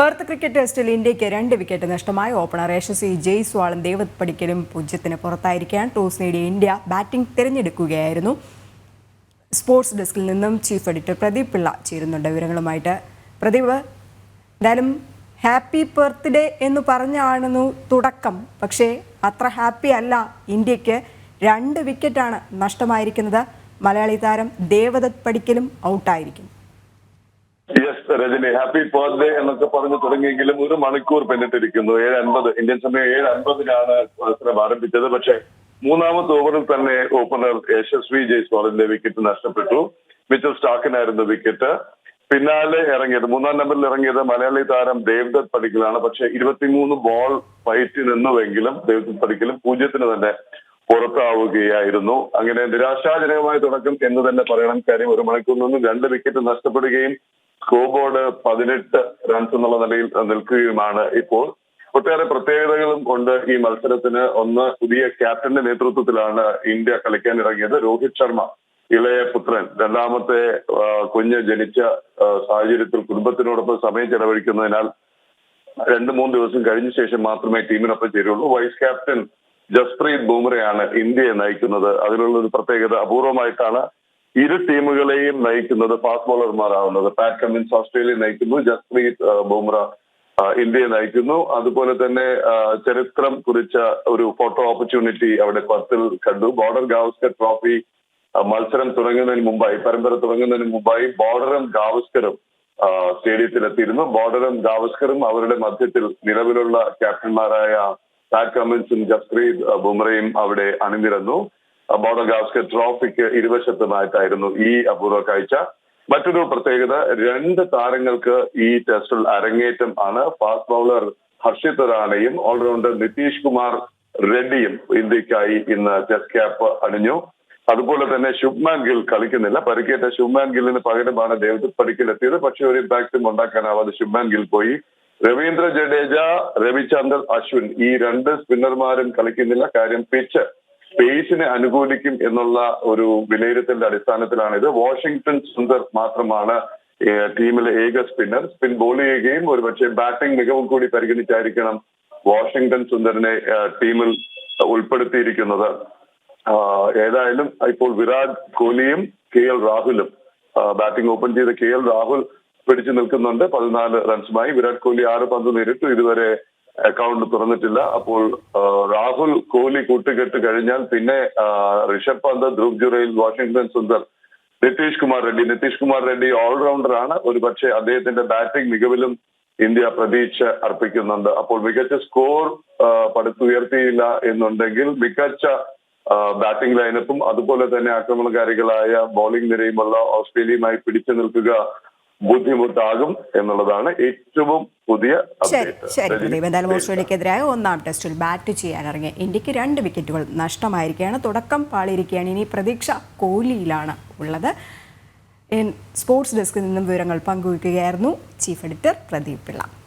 Perth cricket ടെസ്റ്റിൽ ഇന്ത്യയ്ക്ക് രണ്ട് വിക്കറ്റ് നഷ്ടമായി. ഓപ്പണർ യശസ്വി ജയ്സ്വാളും ദേവത് പടിക്കലും പൂജ്യത്തിന് പുറത്തായിരിക്കാൻ ടോസ് നേടിയ ഇന്ത്യ ബാറ്റിംഗ് തിരഞ്ഞെടുക്കുകയായിരുന്നു. സ്പോർട്സ് ഡെസ്കിൽ നിന്നും ചീഫ് എഡിറ്റർ പ്രദീപ് പിള്ള ചേരുന്നുണ്ട് വിവരങ്ങളുമായിട്ട്. പ്രദീപ് എന്തായാലും ഹാപ്പി ബർത്ത്ഡേ എന്ന് പറഞ്ഞാണെന്നു തുടക്കം. പക്ഷേ അത്ര ഹാപ്പി അല്ല. ഇന്ത്യയ്ക്ക് രണ്ട് വിക്കറ്റാണ് നഷ്ടമായിരിക്കുന്നത്. മലയാളി താരം ദേവദത്ത് പടിക്കലും ഔട്ടായിരിക്കുന്നു യെസ് രജനി ഹാപ്പി ബർത്ത്ഡേ എന്നൊക്കെ പറഞ്ഞു തുടങ്ങിയെങ്കിലും ഒരു മണിക്കൂർ പിന്നിട്ടിരിക്കുന്നു. ഏഴ് അൻപത് ഇന്ത്യൻ സമയം ഏഴ് അൻപതിനാണ് മത്സരം ആരംഭിച്ചത്. പക്ഷേ മൂന്നാമത്തെ ഓവറിൽ തന്നെ ഓപ്പണർ യശസ്വി ജയ്സ്വാളിന്റെ വിക്കറ്റ് നഷ്ടപ്പെട്ടു. മിച്ചൽ സ്റ്റാക്കിനായിരുന്നു വിക്കറ്റ് പിന്നാലെ ഇറങ്ങിയത് മൂന്നാം നമ്പറിൽ ഇറങ്ങിയത് മലയാളി താരം ദേവ്ദത്ത് പടിക്കലാണ്. പക്ഷെ ഇരുപത്തിമൂന്ന് ബോൾ ഫൈറ്റ് നിന്നുവെങ്കിലും ദേവ്ദത്ത് പടിക്കലും പൂജ്യത്തിന് തന്നെ പുറത്താവുകയായിരുന്നു. അങ്ങനെ നിരാശാജനകമായ തുടക്കം എന്ന് തന്നെ പറയണം. കാര്യം ഒരു മണിക്കൂറിൽ നിന്നും രണ്ട് വിക്കറ്റ് നഷ്ടപ്പെടുകയും സ്കോർ ബോർഡ് പതിനെട്ട് റൺസ് എന്നുള്ള നിലയിൽ നിൽക്കുകയുമാണ് ഇപ്പോൾ. ഒട്ടേറെ പ്രത്യേകതകളും കൊണ്ട് ഈ മത്സരത്തിന്. ഒന്ന് പുതിയ ക്യാപ്റ്റന്റെ നേതൃത്വത്തിലാണ് ഇന്ത്യ കളിക്കാൻ ഇറങ്ങിയത് രോഹിത് ശർമ്മ ഇളയ പുത്രൻ. രണ്ടാമത്തെ കുഞ്ഞ് ജനിച്ച സാഹചര്യത്തിൽ കുടുംബത്തിനോടൊപ്പം സമയം ചെലവഴിക്കുന്നതിനാൽ രണ്ട് മൂന്ന് ദിവസം കഴിഞ്ഞ ശേഷം മാത്രമേ ടീമിനൊപ്പം ചേരുള്ളൂ. വൈസ് ക്യാപ്റ്റൻ ജസ്പ്രീത് ബുംറയാണ് ഇന്ത്യയെ നയിക്കുന്നത്. അതിലുള്ള ഒരു പ്രത്യേകത അപൂർവമായിട്ടാണ് ഇരു ടീമുകളെയും നയിക്കുന്നത് ഫാസ്റ്റ് ബോളർമാരാവുന്നത് പാറ്റ് കമ്മിൻസ് ഓസ്ട്രേലിയ നയിക്കുന്നു ജസ്പ്രീത് ബുംറ ഇന്ത്യയെ നയിക്കുന്നു. അതുപോലെ തന്നെ ചരിത്രം കുറിച്ച ഒരു ഫോട്ടോ ഓപ്പർച്യൂണിറ്റി അവിടെ പത്തിൽ കണ്ടു. ബോർഡർ ഗാവസ്കർ ട്രോഫി മത്സരം തുടങ്ങുന്നതിന് മുമ്പായി പരമ്പര തുടങ്ങുന്നതിന് മുമ്പായി ബോർഡറും ഗാവസ്കറും സ്റ്റേഡിയത്തിലെത്തിയിരുന്നു. ബോർഡറും ഗാവസ്കറും അവരുടെ മധ്യത്തിൽ നിലവിലുള്ള ക്യാപ്റ്റന്മാരായ പാറ്റ് കമ്മിൻസും ജസ്പ്രീത് ബുംറയും അവിടെ അണിനിരന്നു. ഗാവസ്കർ ട്രോഫിക്ക് ഇരുവശത്തുമായിട്ടായിരുന്നു ഈ അപൂർവ കാഴ്ച. മറ്റൊരു പ്രത്യേകത രണ്ട് താരങ്ങൾക്ക് ഈ ടെസ്റ്റിൽ അരങ്ങേറ്റം ആണ്. ഫാസ്റ്റ് ബൗളർ ഹർഷിത് റാണയും ഓൾറൗണ്ടർ നിതീഷ് കുമാർ റെഡ്ഡിയും ഇന്ത്യക്കായി ഇന്ന് ടെസ്റ്റ് ക്യാപ്പ് അണിഞ്ഞു. അതുപോലെ തന്നെ ശുഭ്മാൻ ഗിൽ കളിക്കുന്നില്ല. പരിക്കേറ്റ ശുഭ്മാൻ ഗില്ലിന് പകരമാണ് ദേവദത്ത് പഠിക്കൽ എത്തിയത് പക്ഷെ ഒരു ഇമ്പാക്റ്റും ഉണ്ടാക്കാനാവാതെ ശുഭ്മാൻ ഗിൽ പോയി. രവീന്ദ്ര ജഡേജ രവിചന്ദ്രൻ അശ്വിൻ ഈ രണ്ട് സ്പിന്നർമാരും കളിക്കുന്നില്ല. കാര്യം പിച്ച് സ്പേസിനെ അനുകൂലിക്കും എന്നുള്ള ഒരു വിലയിരുത്തലിന്റെ അടിസ്ഥാനത്തിലാണ് ഇത്. വാഷിംഗ്ടൺ സുന്ദർ മാത്രമാണ് ടീമിലെ ഏക സ്പിന്നർ. സ്പിൻ ബോൾ ചെയ്യുകയും ഒരുപക്ഷെ ബാറ്റിംഗ് മികവും കൂടി പരിഗണിച്ചായിരിക്കണം വാഷിംഗ്ടൺ സുന്ദറിനെ ടീമിൽ ഉൾപ്പെടുത്തിയിരിക്കുന്നത്. ഏതായാലും ഇപ്പോൾ വിരാട് കോഹ്ലിയും കെ എൽ രാഹുലും ബാറ്റിംഗ് ഓപ്പൺ ചെയ്ത കെ എൽ രാഹുൽ പിടിച്ചു നിൽക്കുന്നുണ്ട്. പതിനാല് റൺസുമായി. വിരാട് കോഹ്ലി ആറ് പന്ത് നേരിട്ടു. ഇതുവരെ അക്കൗണ്ട് തുറന്നിട്ടില്ല. അപ്പോൾ രാഹുൽ കോഹ്ലി കൂട്ടുകെട്ട് കഴിഞ്ഞാൽ പിന്നെ ഋഷഭ് പന്ത് ധ്രുവ് ജുറയിൽ വാഷിംഗ്ടൺ സുന്ദർ നിതീഷ് കുമാർ റെഡ്ഡി. നിതീഷ് കുമാർ റെഡ്ഡി ഓൾറൗണ്ടറാണ് ആണ്. ഒരു പക്ഷേ അദ്ദേഹത്തിന്റെ ബാറ്റിംഗ് മികവിലും ഇന്ത്യ പ്രതീക്ഷ അർപ്പിക്കുന്നുണ്ട്. അപ്പോൾ മികച്ച സ്കോർ പടുത്തുയർത്തിയില്ല എന്നുണ്ടെങ്കിൽ മികച്ച ബാറ്റിംഗ് ലൈനപ്പും അതുപോലെ തന്നെ ആക്രമണകാരികളായ ബോളിംഗ് നിരയുമുള്ള ഓസ്ട്രേലിയയുമായി പിടിച്ചു നിൽക്കുക ബുദ്ധിമുട്ടാകും എന്നുള്ളതാണ് ഏറ്റവും പുതിയ ശരി ശരി രജനി. പ്രദീപ്. എന്തായാലും ഓസ്ട്രേലിയക്കെതിരായ ഒന്നാം ടെസ്റ്റിൽ ബാറ്റ് ചെയ്യാനിറങ്ങിയ ഇന്ത്യയ്ക്ക് രണ്ട് വിക്കറ്റുകൾ നഷ്ടമായിരിക്കുകയാണ്. തുടക്കം പാളിയിരിക്കുകയാണ്. ഇനി പ്രതീക്ഷ കോഹ്ലിയിലാണ് ഉള്ളത്. സ്പോർട്സ് ഡെസ്കിൽ നിന്നും വിവരങ്ങൾ പങ്കുവയ്ക്കുകയായിരുന്നു ചീഫ് എഡിറ്റർ പ്രദീപ് പിള്ള.